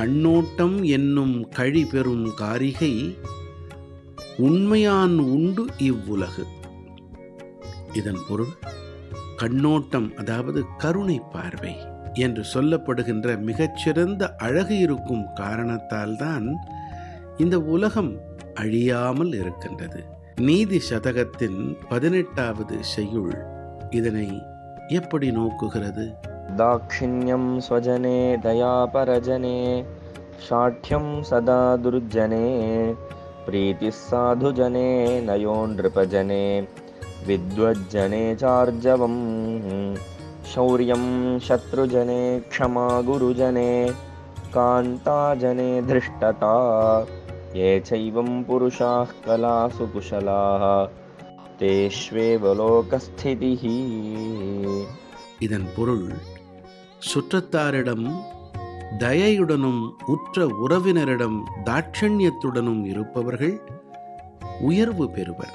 கண்ணோட்டம் என்னும் கழி பெறும் காரிகை உண்மையான் உண்டு இவ்வுலகு. இதன் பொருள் கண்ணோட்டம் அதாவது கருணை பார்வை என்று சொல்லப்படுகின்ற மிகச்சிறந்த அழகு இருக்கும் காரணத்தால்தான் இந்த உலகம் அழியாமல் இருக்கின்றது. நீதி சதகத்தின் பதினெட்டாவது செய்யுள் இதனை எப்படி நோக்குகிறது? दाक्षिण्यं स्वजने दयापरजने शाठ्यं सदा दुर्जने प्रीतिः साधुजने नयो नृपजने विद्वज्जने चार्जवं शौर्यं शत्रुजने क्षमा गुरुजने कान्ताजने धृष्टता ये चैवं पुरुषाः कलासु कुशलाः तेष्वेव लोकस्थितिः இதன் பொருள் சுற்றத்தாரிடம் தயையுடனும் உற்ற உறவினரிடம் தாட்சண்யத்துடனும் இருப்பவர்கள் உயர்வு பெறுவர்.